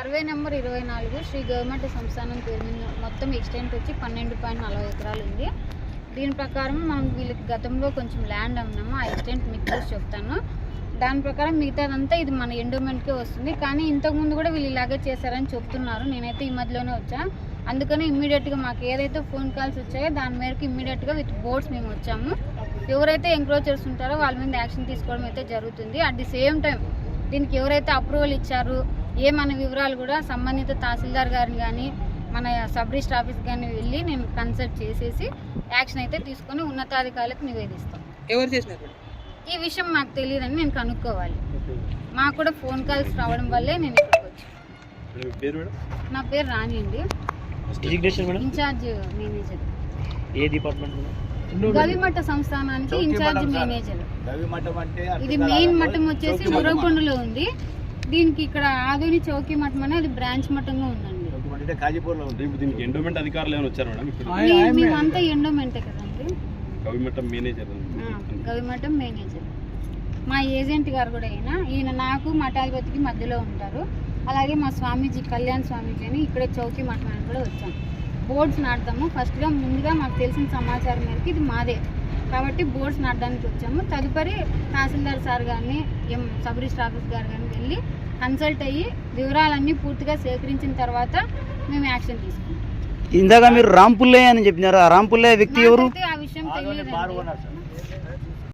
Survey number ఇరవై నాలుగు Shri government సంస్థానం పేరు మీద మొత్తం ఎక్స్టెంట్ వచ్చి పన్నెండు పాయింట్ నలభై ఎకరాలు ఉంది. దీని ప్రకారం మనం వీళ్ళకి గతంలో కొంచెం ల్యాండ్ అమ్మినాము. ఆ ఎక్స్టెంట్ మీకు చూసి చెప్తాను. దాని ప్రకారం మిగతాదంతా ఇది మన ఎండోమెంట్కే వస్తుంది. కానీ ఇంతకుముందు కూడా వీళ్ళు ఇలాగే చేశారని చెప్తున్నారు. నేనైతే ఈ మధ్యలోనే వచ్చా. అందుకని ఇమ్మీడియట్గా మాకు ఏదైతే ఫోన్ కాల్స్ వచ్చాయో దాని మేరకు ఇమ్మీడియట్గా విత్ బోర్డ్స్ మేము వచ్చాము. ఎవరైతే ఎంక్రోచర్స్ ఉంటారో వాళ్ళ మీద యాక్షన్ తీసుకోవడం అయితే జరుగుతుంది. అట్ ది సేమ్ టైం దీనికి ఎవరైతే అప్రూవల్ ఇచ్చారు ఏమన్న వివరాలు కూడా సంబంధిత తహసీల్దార్ గారిని కానీ మన సబ్ రిజిస్టర్ ఆఫీస్ కానీ వెళ్ళి నేను కన్సల్ట్ చేసేసి యాక్షన్ అయితే తీసుకొని ఉన్నతాధికారులకు నివేదిస్తాం. ఎవరు చేసినారు? ఈ విషయం మాకు తెలియదని నేను కనుక్కోవాలి. మాకు కూడా ఫోన్ కాల్స్ రావడం వల్లే నేను ఇక్కడికి వచ్చాను నా పేరు రాణి అండి. In charge manager. A department గవిమఠ సంస్థానానికి ఇన్ఛార్జ్ మేనేజర్. ఇది మెయిన్ మఠం వచ్చేసి ఉరవకొండలో ఉంది. దీనికి ఇక్కడ ఆదోని చౌకీ మఠం అని అది బ్రాంచ్ మఠంగా ఉందండి. అంటే కాజీపూర్లో ఉంది. ఇప్పుడు దీనికి ఎండోమెంట్ అధికారులు ఏమైనా వచ్చారు మేడం? ఇప్పుడు మీ- మేమంతా ఎండోమెంటే కదండి? గవర్నమెంట్ మేనేజర్ ఆ, గవిమఠం మేనేజర్. మా ఏజెంట్ గారు కూడా అయినా ఈయన నాకు మఠాధిపతికి మధ్యలో ఉంటారు. అలాగే మా స్వామీజీ కళ్యాణ్ స్వామీజీ అని ఇక్కడే చౌకీ మఠం అని కూడా వచ్చాం. బోర్డ్స్ నాటుతాము. ఫస్ట్గా ముందుగా మాకు తెలిసిన సమాచారం మేరకు ఇది మాదే. కాబట్టి బోర్డ్స్ నాటడానికి వచ్చాము. తదుపరి తహసీల్దార్ సార్ గారిని ఎం సబ్ రిజిస్టర్ ఆఫీస్ గారు కానీ వెళ్ళి కన్సల్ట్ అయ్యి వివరాలన్నీ పూర్తిగా సేకరించిన తర్వాత మేము యాక్షన్ తీసుకుంటాం ఇందాక మీరు రాంపుల్లే అని చెప్పినారు? ఆ రాంపుల్లే వ్యక్తి ఎవరు? ఆ విషయం తెలియదు ఓనర్ సార్.